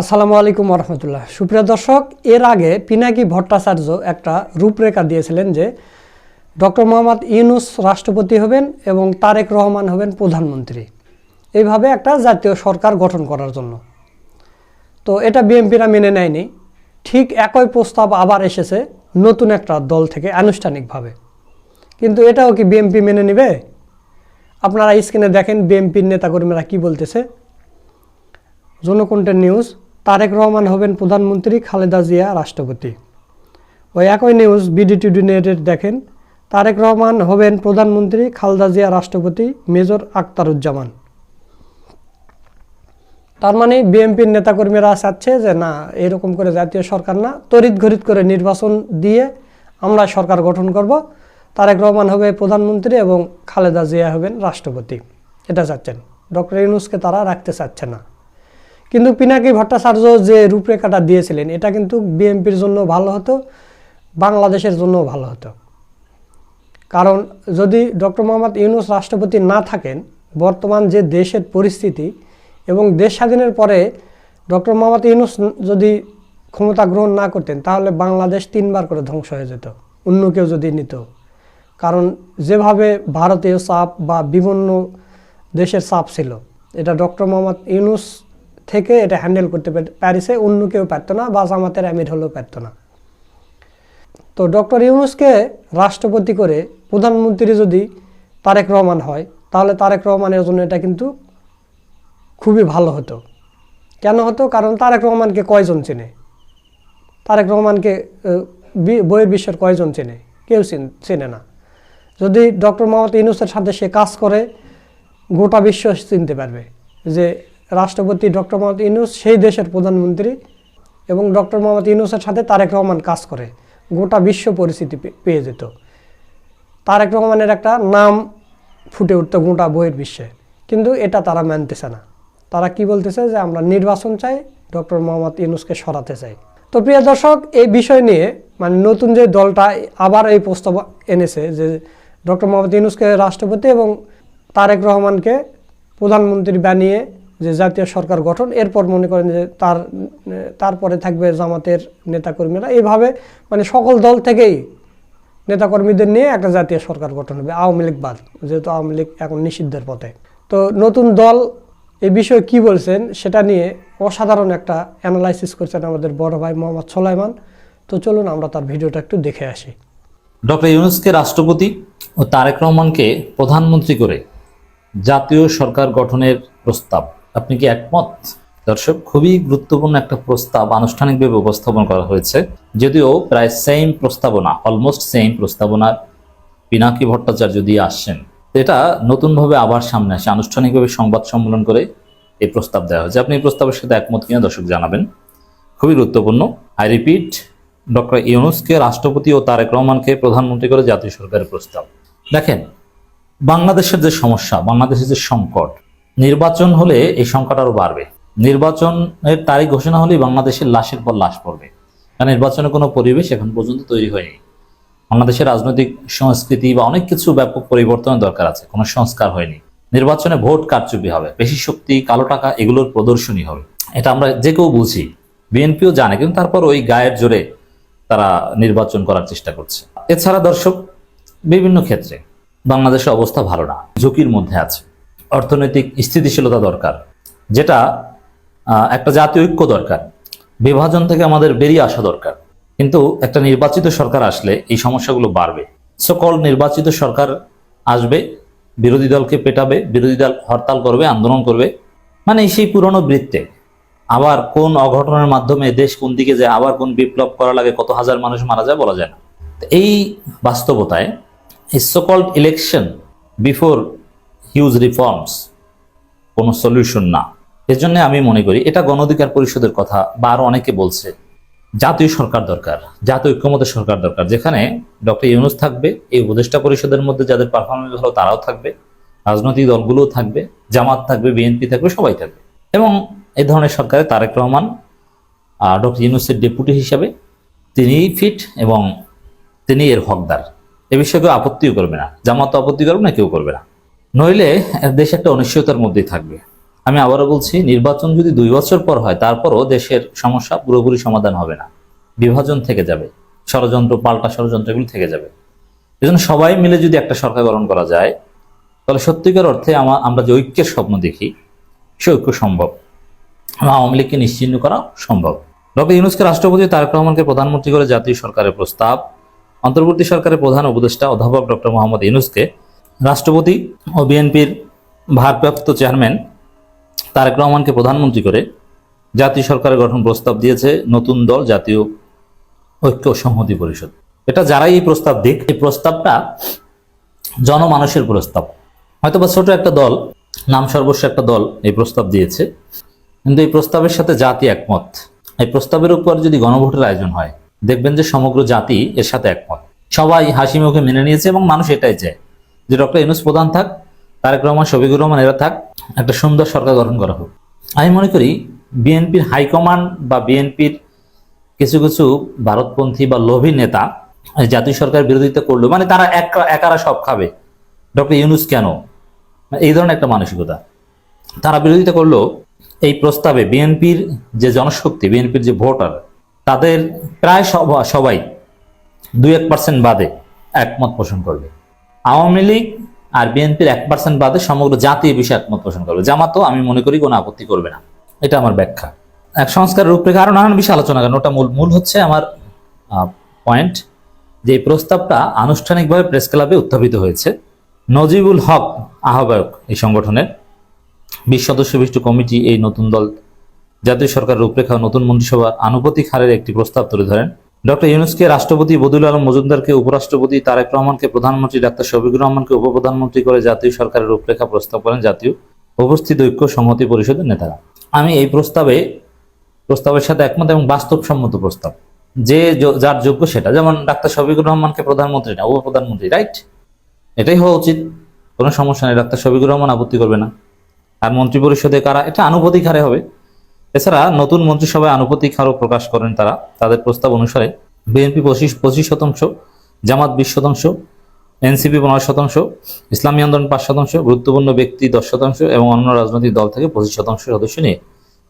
আসসালামু আলাইকুম রহমতুল্লাহ সুপ্রিয় দর্শক, এর আগে পিনাকি ভট্টাচার্য একটা রূপরেখা দিয়েছিলেন যে ডক্টর মোহাম্মদ ইউনুস রাষ্ট্রপতি হবেন এবং তারেক রহমান হবেন প্রধানমন্ত্রী। এইভাবে একটা জাতীয় সরকার গঠন করার জন্য। তো এটা বিএনপিরা মেনে নেয়নি। ঠিক একই প্রস্তাব আবার এসেছে নতুন একটা দল থেকে আনুষ্ঠানিকভাবে। কিন্তু এটাও কি বিএনপি মেনে নেবে? আপনারা স্ক্রিনে দেখেন বিএনপির নেতাকর্মীরা কি বলতেছে। জনকণ্ঠের নিউজ। তারেক রহমান হবেন প্রধানমন্ত্রী, খালেদা জিয়া রাষ্ট্রপতি। ওই একই নিউজ বিডিটিডি নেটের দেখেন, তারেক রহমান হবেন প্রধানমন্ত্রী, খালেদা জিয়া রাষ্ট্রপতি, মেজর আক্তারুজ্জামান তার মানে বিএনপির নেতাকর্মীরা চাচ্ছে যে, না, এরকম করে জাতীয় সরকার না, তড়িৎ ঘড়িৎ করে নির্বাচন দিয়ে আমরা সরকার গঠন করব। তারেক রহমান হবে প্রধানমন্ত্রী এবং খালেদা জিয়া হবেন রাষ্ট্রপতি। এটা চাচ্ছেন। ডক্টর ইউনুসকে তারা রাখতে চাচ্ছে না। কিন্তু পিনাকি ভট্টাচার্য যে রূপরেখাটা দিয়েছিলেন, এটা কিন্তু বিএনপির জন্য ভালো হতো, বাংলাদেশের জন্যও ভালো হতো। কারণ যদি ডক্টর মোহাম্মদ ইউনুস রাষ্ট্রপতি না থাকেন, বর্তমান যে দেশের পরিস্থিতি এবং দেশ স্বাধীনের পরে ডক্টর মোহাম্মদ ইউনুস যদি ক্ষমতা গ্রহণ না করতেন, তাহলে বাংলাদেশ তিনবার করে ধ্বংস হয়ে যেত, অন্য কেউ যদি নিত। কারণ যেভাবে ভারতীয় চাপ বা বিভিন্ন দেশের চাপ ছিল, এটা ডক্টর মোহাম্মদ ইউনুস থেকে এটা হ্যান্ডেল করতে পারিছে, অন্য কেউ পারতো না বা জামাতের আমির হলেও পারতো না। তো ডক্টর ইউনুসকে রাষ্ট্রপতি করে প্রধানমন্ত্রী যদি তারেক রহমান হয়, তাহলে তারেক রহমানের জন্য এটা কিন্তু খুবই ভালো হতো। কেন হতো? কারণ তারেক রহমানকে কয়জন চেনে? তারেক রহমানকে বইয়ের বিশ্বের কয়জন চেনে? কেউ চেনে না। যদি ডক্টর মোহাম্মদ ইউনুসের সাথে সে কাজ করে, গোটা বিশ্ব চিনতে পারবে যে রাষ্ট্রপতি ডক্টর মোহাম্মদ ইউনুস, সেই দেশের প্রধানমন্ত্রী এবং ডক্টর মোহাম্মদ ইউনুসের সাথে তারেক রহমান কাজ করে। গোটা বিশ্ব পরিস্থিতি পেয়ে যেত। তারেক রহমানের একটা নাম ফুটে উঠতো গোটা বইয়ের বিশ্বে কিন্তু এটা তারা মানতেছে না। তারা কি বলতেছে যে আমরা নির্বাচন চাই, ডক্টর মোহাম্মদ ইউনুসকে সরাতে চাই। তো প্রিয় দর্শক, এই বিষয় নিয়ে মানে নতুন যে দলটা আবার এই প্রস্তাব এনেছে যে ডক্টর মোহাম্মদ ইউনুসকে রাষ্ট্রপতি এবং তারেক রহমানকে প্রধানমন্ত্রী বানিয়ে যে জাতীয় সরকার গঠন, এরপর মনে করেন যে তার, তারপরে থাকবে জামাতের নেতাকর্মীরা। এইভাবে মানে সকল দল থেকেই নেতাকর্মীদের নিয়ে একটা জাতীয় সরকার গঠন হবে, আওয়ামী লীগ বাদ, যেহেতু আওয়ামী লীগ এখন নিষিদ্ধের পথে। তো নতুন দল এই বিষয়ে কি বলছেন সেটা নিয়ে অসাধারণ একটা অ্যানালাইসিস করছেন আমাদের বড় ভাই মোহাম্মদ সোলাইমান। তো চলুন আমরা তার ভিডিওটা একটু দেখে আসি। ডক্টর ইউনুসকে রাষ্ট্রপতি ও তারেক রহমানকে প্রধানমন্ত্রী করে জাতীয় সরকার গঠনের প্রস্তাব। আপনি কি একমত? দর্শক, খুবই গুরুত্বপূর্ণ একটা প্রস্তাব আনুষ্ঠানিকভাবে উপস্থাপন করা হয়েছে। যদিও প্রায় সেম প্রস্তাবনা অলমোস্ট সেম প্রস্তাবনার পিনাকি ভট্টাচার্য দিয়ে আসছেন। এটা নতুনভাবে আবার সামনে আসে। আনুষ্ঠানিকভাবে সংবাদ সম্মেলন করে এই প্রস্তাব দেওয়া হয়েছে। আপনি এই প্রস্তাবের সাথে একমত কিনা দর্শক জানাবেন। খুবই গুরুত্বপূর্ণ। আই রিপিট ডক্টর ইউনুসকে রাষ্ট্রপতি ও তারেক রহমানকে প্রধানমন্ত্রী করে জাতীয় সরকারের প্রস্তাব। দেখেন, বাংলাদেশের যে সমস্যা, বাংলাদেশের যে সংকট নির্বাচন হলে এই সংখ্যাটা আরও বাড়বে। নির্বাচনের তারিখ ঘোষণা হলেই বাংলাদেশের লাশের পর লাশ পড়বে। কারণ নির্বাচনের কোনো পরিবেশ এখন পর্যন্ত তৈরি হয়নি। বাংলাদেশের রাজনৈতিক সংস্কৃতি বা অনেক কিছু ব্যাপক পরিবর্তনের দরকার আছে, কোনো সংস্কার হয়নি। নির্বাচনে ভোট কারচুপি হবে, বেশি শক্তি, কালো টাকা এগুলোর প্রদর্শনী হবে। এটা আমরা যে কেউ বুঝি, বিএনপিও জানে, কিন্তু তারপর ওই গায়ের জোরে তারা নির্বাচন করার চেষ্টা করছে। এছাড়া দর্শক, বিভিন্ন ক্ষেত্রে বাংলাদেশের অবস্থা ভালো না, ঝুঁকির মধ্যে আছে। অর্থনৈতিক স্থিতিশীলতা দরকার, যেটা একটা জাতীয় ঐক্য দরকার, বিভাজন থেকে আমাদের বেরিয়ে আসা দরকার। কিন্তু একটা নির্বাচিত সরকার আসলে এই সমস্যাগুলো বাড়বে। সকল নির্বাচিত সরকার আসবে, বিরোধী দলকে পেটাবে, বিরোধী দল হরতাল করবে, আন্দোলন করবে। মানে সেই পুরনো বৃত্তে, আবার কোন অঘটনের মাধ্যমে দেশ কোন দিকে যায়, আবার কোন বিপ্লব করা লাগে, কত হাজার মানুষ মারা যায় বলা যায় না। এই বাস্তবতায় এই so called election before huge reforms কোনো সলিউশন না। এর জন্য আমি মনে করি এটা গণ অধিকার পরিষদের কথা বা আরও অনেকে বলছে, জাতীয় সরকার দরকার, জাতীয় ঐক্যমতের সরকার দরকার। যেখানে ডক্টর ইউনুস থাকবে, এই উপদেষ্টা পরিষদের মধ্যে যাদের পারফরমেন্স ভালো তারাও থাকবে, রাজনৈতিক দলগুলোও থাকবে, জামাত থাকবে, বিএনপি থাকবে, সবাই থাকবে। এবং এই ধরনের সরকারে তারেক রহমান ডক্টর ইউনুসের ডেপুটি হিসাবে তিনি ফিট এবং তিনি এর হকদার। এ বিষয়ে কেউ আপত্তিও করবে না। জামাত আপত্তি করবে না, কেউ করবে না। নইলে দেশ একটা অনিশ্চয়তার মধ্যেই থাকবে। আমি আবারও বলছি, নির্বাচন যদি দুই বছর পর হয়, তারপরও দেশের সমস্যা পুরোপুরি সমাধান হবে না। বিভাজন থেকে যাবে, ষড়যন্ত্র, পাল্টা ষড়যন্ত্র এগুলো থেকে যাবে। এজন্য সবাই মিলে যদি একটা সরকার গঠন করা যায়, তাহলে সত্যিকার অর্থে আমা- আমরা যে ঐক্যের স্বপ্ন দেখি, সে ঐক্য সম্ভব। আওয়ামী লীগকে নিশ্চিহ্ন করা সম্ভব। ডক্টর ইউনুসকে রাষ্ট্রপতি তারেক রহমানকে প্রধানমন্ত্রী করে জাতীয় সরকারের প্রস্তাব, অন্তর্বর্তী সরকারের প্রধান উপদেষ্টা অধ্যাপক ডক্টর মোহাম্মদ ইউনুসকে রাষ্ট্রপতি ও বিএনপির ভারপ্রাপ্ত চেয়ারম্যান তারেক রহমানকে প্রধানমন্ত্রী করে জাতীয় সরকারের গঠন প্রস্তাব দিয়েছে নতুন দল জাতীয় ঐক্য সংহতি পরিষদ। এটা যারাই এই প্রস্তাব দিক, এই প্রস্তাবটা জনমানুষের প্রস্তাব। হয়তো বা ছোট একটা দল, নাম সর্বস্ব একটা দল এই প্রস্তাব দিয়েছে। কিন্তু এই প্রস্তাবের সাথে জাতি একমত। এই প্রস্তাবের উপর যদি গণভোটের আয়োজন হয়, দেখবেন যে সমগ্র জাতি এর সাথে একমত। সবাই হাসি মুখে মেনে নিয়েছে এবং মানুষ এটাই চায়। যে ডক্টর ইনুস প্রধান থাক, তারেক রহমান, শফিকুর রহমান, এরা থাক, একটা সুন্দর সরকার গঠন করা হোক। আমি মনে করি বিএনপির হাইকমান্ড বা বিএনপির কিছু কিছু ভারতপন্থী বা লোভী নেতা জাতীয় সরকার বিরোধিতা করল মানে তারা এক, একারা সব খাবে। ডক্টর ইউনুস কেন? এই ধরনের একটা মানসিকতা। তারা বিরোধিতা করল এই প্রস্তাবে বিএনপির যে জনশক্তি, বিএনপির যে ভোটার, তাদের প্রায় সব- সবাই দুই এক পার্সেন্ট বাদে একমত পোষণ করবে। আওয়ামী লীগ আর বিএনপির এক পার্সেন্ট বাদে সমগ্র জাতি বিষয়ে একমত পোষণ করবে। জামাতও আমি মনে করি কোনো আপত্তি করবে না। এটা আমার ব্যাখ্যা। এক সংস্কার রূপরেখা আরও নানান বিষয়ে আলোচনা করেন। ওটা মূল মূল হচ্ছে আমার পয়েন্ট যে প্রস্তাবটা আনুষ্ঠানিকভাবে প্রেস ক্লাবে উত্থাপিত হয়েছে। নজিবুল হক আহ্বায়ক এই সংগঠনের। বিশ সদস্য বিশিষ্ট কমিটি, এই নতুন দল, জাতীয় সরকার রূপরেখা নতুন মন্ত্রিসভার আনুপাতিক হারের একটি প্রস্তাব তুলে ধরেন। ডক্টর ইউনুসকে রাষ্ট্রপতি বদুল আলম মজুমদারকে উপরাষ্ট্রপতি তারেক রহমানকে প্রধানমন্ত্রী ডাক্তার শফিকুর রহমানকে উপপ্রধানমন্ত্রী করে জাতীয় সরকারের রূপরেখা প্রস্তাব করেন জাতীয় উপস্থিত ঐক্য সংহতি পরিষদের নেতারা। আমি এই প্রস্তাবে, প্রস্তাবের সাথে একমত এবং বাস্তবসম্মত প্রস্তাব। যে যার যোগ্য সেটা। যেমন ডাক্তার শফিকুর রহমানকে প্রধানমন্ত্রী না উপপ্রধানমন্ত্রী রাইট? এটাই হওয়া উচিত। কোনো সমস্যা নেই, ডাক্তার শফিকুর রহমান আপত্তি করবে না। আর মন্ত্রী পরিষদে কারা, এটা আনুপাতিক হারে হবে। এছাড়া নতুন মন্ত্রিসভায় আনুপাতিক হারও প্রকাশ করেন তারা। তাদের প্রস্তাব অনুসারে বিএনপি পঁচিশ পঁচিশ শতাংশ, জামাত বিশ শতাংশ, এনসিপি পনেরো শতাংশ, ইসলামী আন্দোলন পাঁচ শতাংশ, গুরুত্বপূর্ণ ব্যক্তি দশ শতাংশ এবং অন্য রাজনৈতিক দল থেকে পঁচিশ শতাংশ সদস্য নিয়ে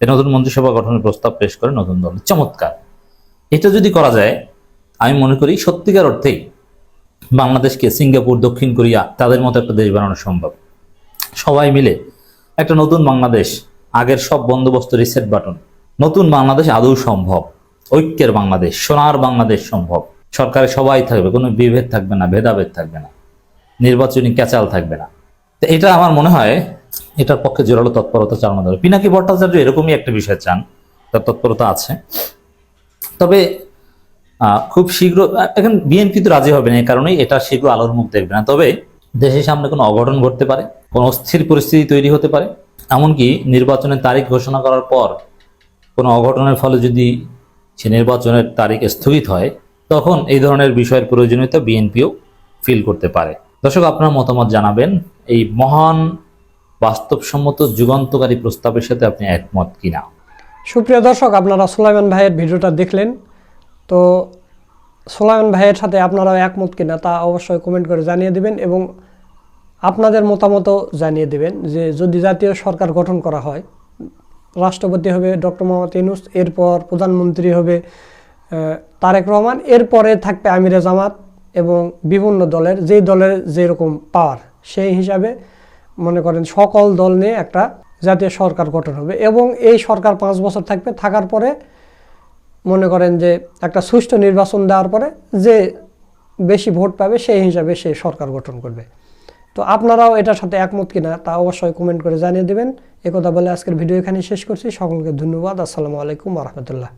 এই নতুন মন্ত্রিসভা গঠনের প্রস্তাব পেশ করে নতুন দল। চমৎকার। এটা যদি করা যায়, আমি মনে করি সত্যিকার অর্থেই বাংলাদেশকে সিঙ্গাপুর, দক্ষিণ কোরিয়া, তাদের মতো একটা দেশ বানানো সম্ভব। সবাই মিলে একটা নতুন বাংলাদেশ আগের সব বন্দোবস্ত রিসেট বাটন নতুন বাংলাদেশ আদৌ সম্ভব। ঐক্যের বাংলাদেশ, সোনার বাংলাদেশ সম্ভব। সরকারে সবাই থাকবে, কোনো বিভেদ থাকবে না, ভেদাভেদ থাকবে না। নির্বাচনী ক্যাচাল থাকবে না। তো এটা আমার মনে হয়, এটার পক্ষে জোরালো তৎপরতা চালানো দরকার। পিনাকি ভট্টাচার্য এরকমই একটা বিষয় চান, তার তৎপরতা আছে। তবে খুব শীঘ্র, এখন বিএনপি তো রাজি হবে না, এই কারণেই এটা শীঘ্র আলোর মুখ দেখবে না। তবে দেশের সামনে কোনো অঘটন ঘটতে পারে, কোনো অস্থির পরিস্থিতি তৈরি হতে পারে। এমনকি নির্বাচনের তারিখ ঘোষণা করার পর কোনো অঘটনের ফলে যদি সে নির্বাচনের তারিখ স্থগিত হয়, তখন এই ধরনের বিষয়ের প্রয়োজনীয়তা বিএনপিও ফিল করতে পারে। দর্শক, আপনার মতামত জানাবেন। এই মহান, বাস্তবসম্মত, যুগান্তকারী প্রস্তাবের সাথে আপনি একমত কিনা? সুপ্রিয় দর্শক, আপনারা সোলাইমান ভাইয়ের ভিডিওটা দেখলেন। তো সোলাইমান ভাইয়ের সাথে আপনারা একমত কিনা তা অবশ্যই কমেন্ট করে জানিয়ে দেবেন এবং আপনাদের মতামতও জানিয়ে দেবেন যে যদি জাতীয় সরকার গঠন করা হয়, রাষ্ট্রপতি হবে ডক্টর মোহাম্মদ ইউনুস, এরপর প্রধানমন্ত্রী হবে তারেক রহমান, এরপরে থাকবে আমিরে জামাত এবং বিভিন্ন দলের, যেই দলের যেরকম পাওয়ার, সেই হিসাবে মনে করেন সকল দল নিয়ে একটা জাতীয় সরকার গঠন হবে এবং এই সরকার পাঁচ বছর থাকবে, থাকার পরে মনে করেন যে একটা সুষ্ঠু নির্বাচন দেওয়ার পরে যে বেশি ভোট পাবে সেই হিসাবে সে সরকার গঠন করবে। তো আপনারাও এটার সাথে একমত কিনা তা অবশ্যই কমেন্ট করে জানিয়ে দেবেন। একথা বলে আজকের ভিডিও এখানে শেষ করছি। সকলকে ধন্যবাদ। আসসালামু আলাইকুম রহমতুল্লাহ।